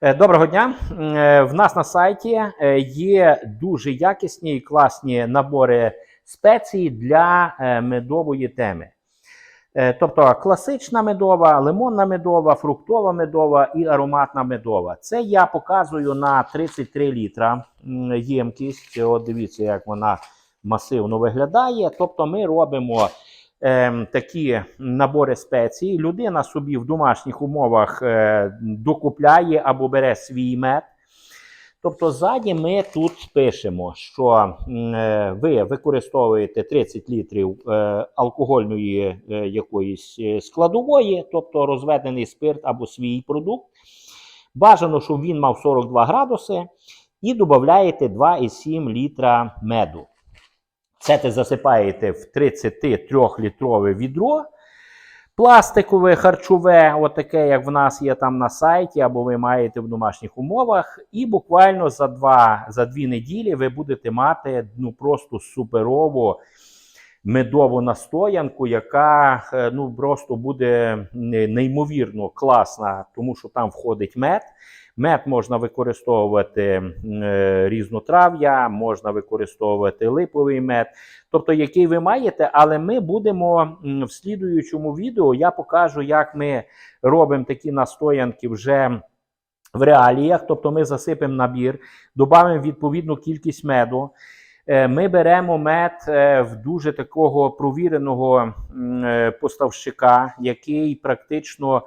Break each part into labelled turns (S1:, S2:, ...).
S1: Е, Доброго дня. Е, В нас на сайті е, є дуже якісні і класні набори спецій для медової теми. Тобто класична медова, лимонна медова, фруктова медова і ароматна медова. Це я показую на 33 літра ємкість. От дивіться, як вона масивно виглядає. Тобто, ми робимо е, такі набори спецій. Людина собі в домашніх умовах е, докупляє або бере свій мед. Тобто, ззаді ми тут пишемо, що е, ви використовуєте 30 літрів е, алкогольної е, якоїсь е, складової, тобто розведений спирт або свій продукт. Бажано, щоб він мав 42 градуси, і додаєте 2,7 літра меду. Це ти засипаєте в 33-літрове відро. Пластикове, харчове, отаке, як в нас є там на сайті, або ви маєте в домашніх умовах. І буквально за два, за дві неділі ви будете мати ну, просто суперову медову настоянку, яка е, ну, просто буде неймовірно класна, тому що там входить мед. Мед можна використовувати е, різнотрав'я, можна використовувати липовий мед, тобто який ви маєте, але ми будемо в слідуючому відео. Я покажу, як ми робимо такі настоянки вже в реаліях. Тобто ми засипемо набір, додамо відповідну кількість меду. Е, Ми беремо мед е, в дуже такого провіреного поставщика, який практично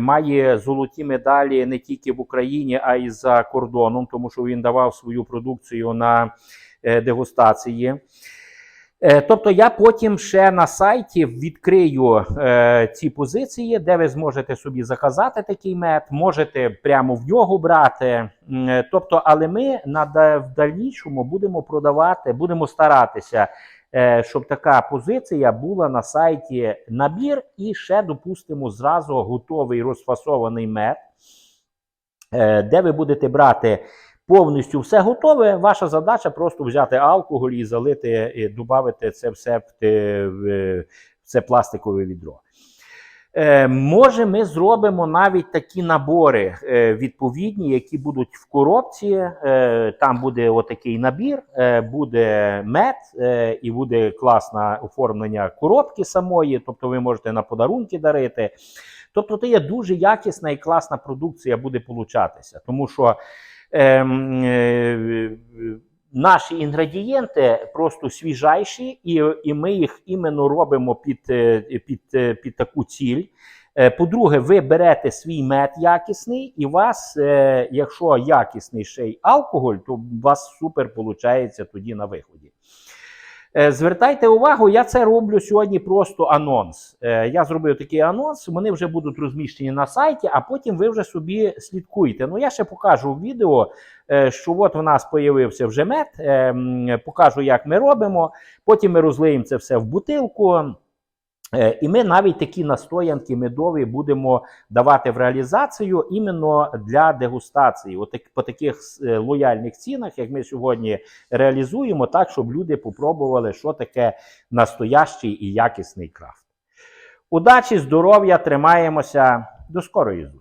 S1: має золоті медалі не тільки в Україні, а й за кордоном, тому що він давав свою продукцію на е, дегустації. Е, Тобто я потім ще на сайті відкрию е, ці позиції, де ви зможете собі заказати такий мед, можете прямо в нього брати. Е, Тобто, але ми на в дальнішому будемо продавати, будемо старатися, щоб така позиція була на сайті набір, і ще допустимо зразу готовий розфасований мед, е, де ви будете брати повністю все готове. Ваша задача просто взяти алкоголь і залити, і додати це все в це пластикове відро. Е, може, ми зробимо навіть такі набори е, відповідні, які будуть в коробці. Е, там буде отакий набір, буде мед і буде класне оформлення коробки самої. Тобто, ви можете на подарунки дарити. Тобто, це є дуже якісна і класна продукція буде получатися, тому що ем, е, наші інгредієнти просто свіжайші, і, і ми їх іменно робимо під, е, під, е, під таку ціль. Е, По-друге, ви берете свій мед якісний, і у вас, якщо якісний ще й алкоголь, то у вас супер виходить тоді на виході. Е, Звертайте увагу, я це роблю сьогодні просто анонс. Е, Я зробив такий анонс, вони вже будуть розміщені на сайті, а потім ви вже собі слідкуйте. Ну, я ще покажу в відео, е, що от в нас появився вже мед. е, Покажу, як ми робимо. Потім ми розлиємо це все в бутилку. Е, І ми навіть такі настоянки медові будемо давати в реалізацію іменно для дегустації. От по таких е, лояльних цінах, як ми сьогодні реалізуємо, так щоб люди попробували, що таке настоящий і якісний крафт. Удачі, здоров'я, тримаємося. До скорої зустрічі!